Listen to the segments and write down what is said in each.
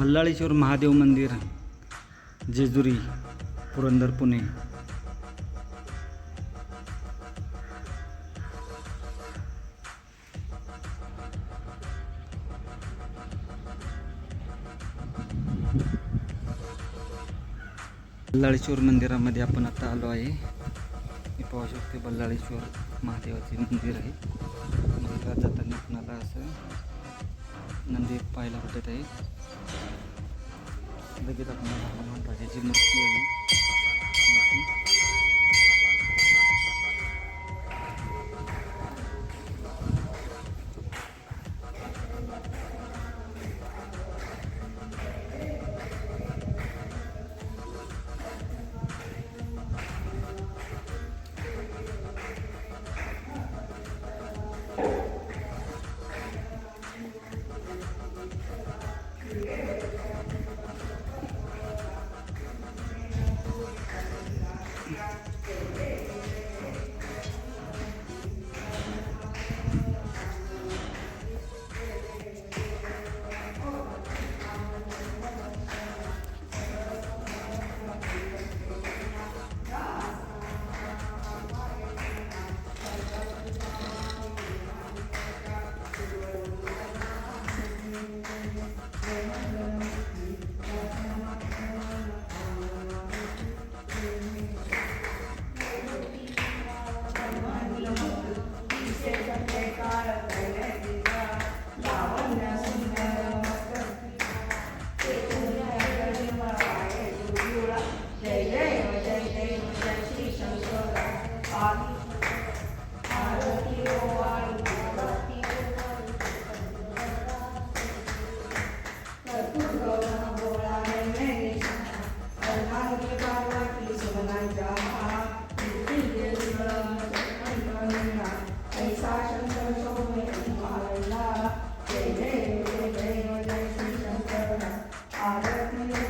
बल्लाळेश्वर महादेव मंदिर जेजुरी पुरंदर पुणे. बल्लाळेश्वर मंदिरामध्ये आपण आता आलो आहे. मी पाहू शकते बल्लाळेश्वर महादेवाचे मंदिर आहे. मंदिरात जाताना आपणाला असं नंदी पाहायला भेटत आहे. लगेच आपल्याला हनुमान राजाची मूर्ती आहे.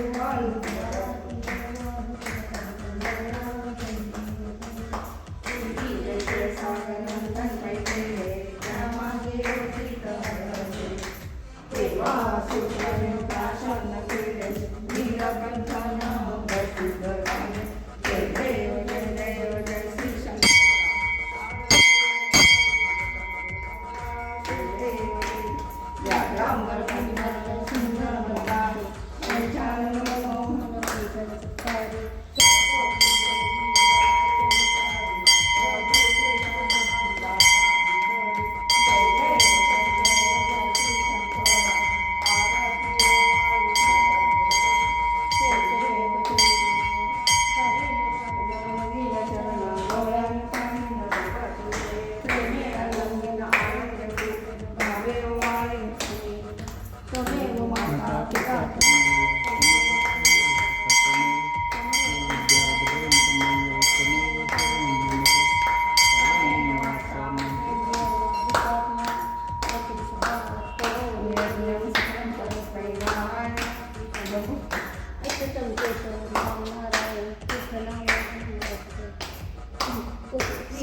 Mal.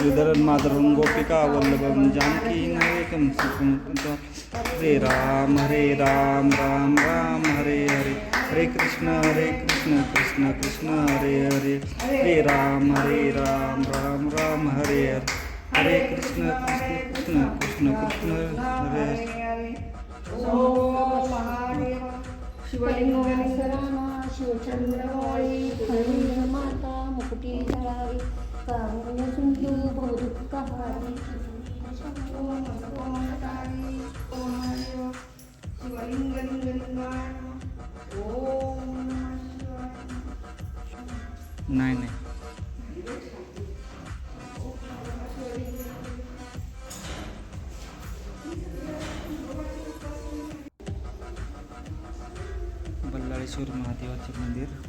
श्रीधरन माधवं गोपिका, वल्लभं, जानकी सुखं हरे राम हरे राम राम राम, हरे हरे। हरे कृष्ण हरे कृष्ण कृष्ण कृष्ण, हरे हरे। हरे राम हरे राम राम राम, हरे हरे। हरे कृष्ण कृष्ण कृष्ण कृष्ण कृष्ण, हरे हरे। शिवलिंगेश्वरामा शिवचंद्रवाळी माता मुकुटी धरावी कारुण्य सिंधू भवदुःखहारी नाही नाही. बल्लाळेश्वर महादेवाचे मंदिर.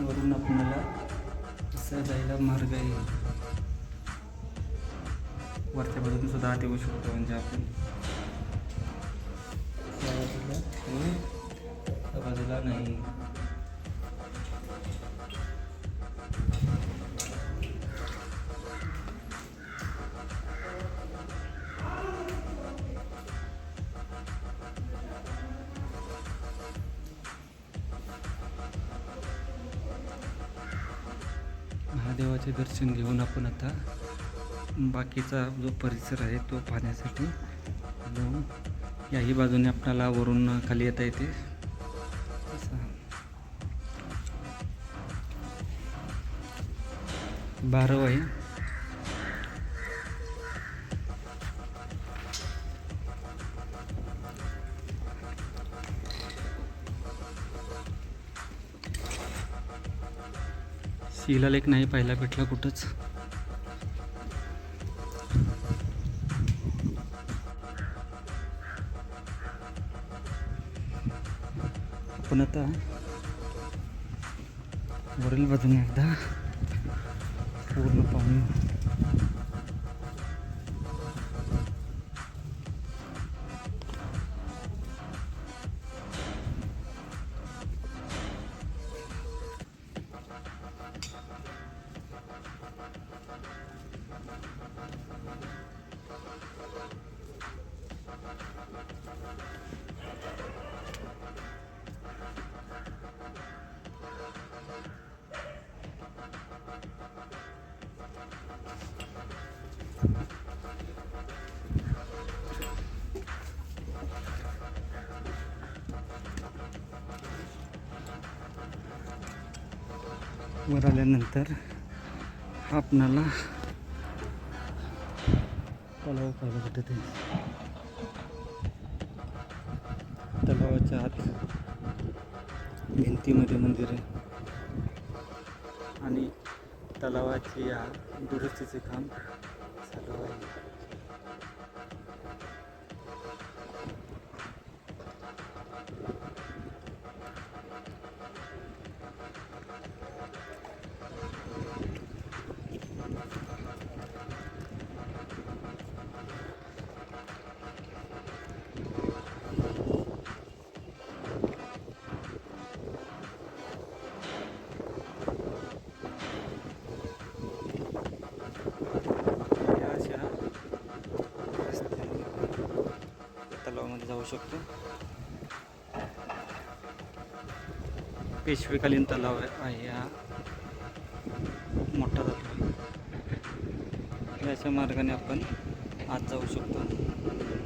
वरून आपल्याला असं जायला मार्ग आहे. वरच्या बाजून सुद्धा आत येऊ शकतो म्हणजे आपण. त्या बाजूला नाही. महादेवाचे दर्शन घेऊन आपण आता बाकीचा जो परिसर आहे तो पाहण्यासाठी जाऊ याही बाजूने आपल्याला वरून खाली येता येते. असं. बारव आहे. शिलालेख नाही पाहायला भेटला कुठंच. आपण आता वरील बाजूने एकदा पूर्ण पाहून वर आल्यानंतर आपणाला तलाव पाहिजे भेटत ते तलावाच्या आत भिंतीमध्ये मंदिर आहे. आणि तलावाची या दुरुस्तीचे काम पाहू शकतो. पेशवेकालीन तलाव आहे- हा मोठा तलाव याच्या मार्गाने आपण आत जाऊ शकतो.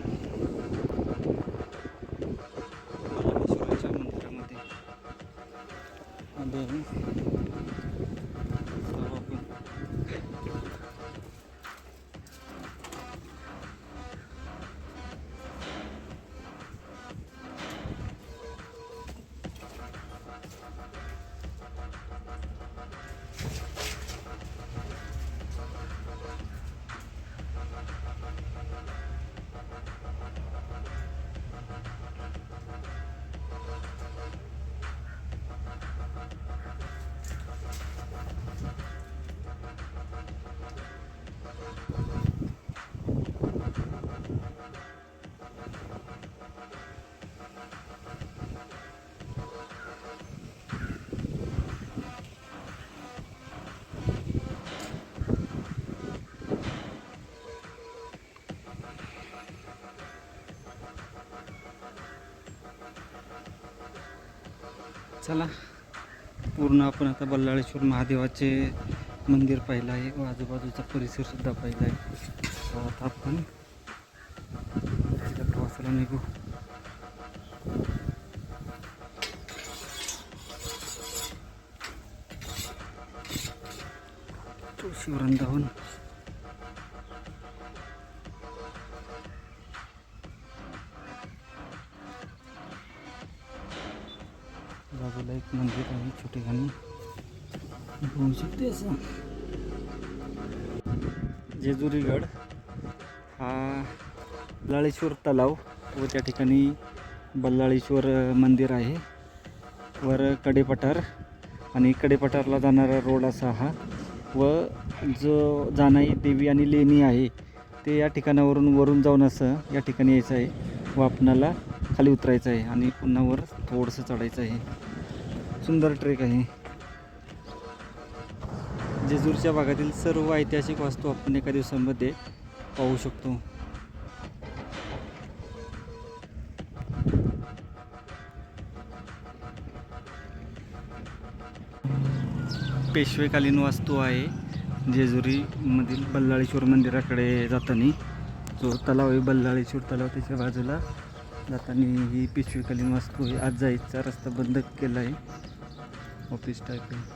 चला पूर्ण आपण आता बल्लाळेश्वर महादेवाचे मंदिर पाहिलं आहे व आजूबाजूचा परिसरसुद्धा पाहिला आहे. आता आपण तिथं प्रवासाला निघू. शिवरंदाहून जेजुरीगड हा बल्लाळेश्वर तलाव व त्या ठिकाणी बल्लाळेश्वर मंदिर आहे. वर कडेपठार आणि कडेपठारला जाणारा रोड असा हा. व जो जानाई देवी आणि लेणी आहे ते या ठिकाणावरून वरून जाऊन असं या ठिकाणी यायचं आहे. व आपणाला खाली उतरायचं आहे आणि पुन्हा वर थोडंसं चढायचं आहे. सुंदर ट्रेक आहे. जेजूरच्या भागातील सर्व ऐतिहासिक वास्तू आपण एका दिवसामध्ये पाहू शकतो. पेशवेकालीन वास्तू आहे. जेजुरीमधील बल्लाळेश्वर मंदिराकडे जाताना जो तलाव आहे बल्लाळेश्वर तलाव त्याच्या बाजूला जाताना ही पेशवेकालीन वास्तू आहे. आज जायचा रस्ता बंद केला आहे ऑफिस टाईप आहे.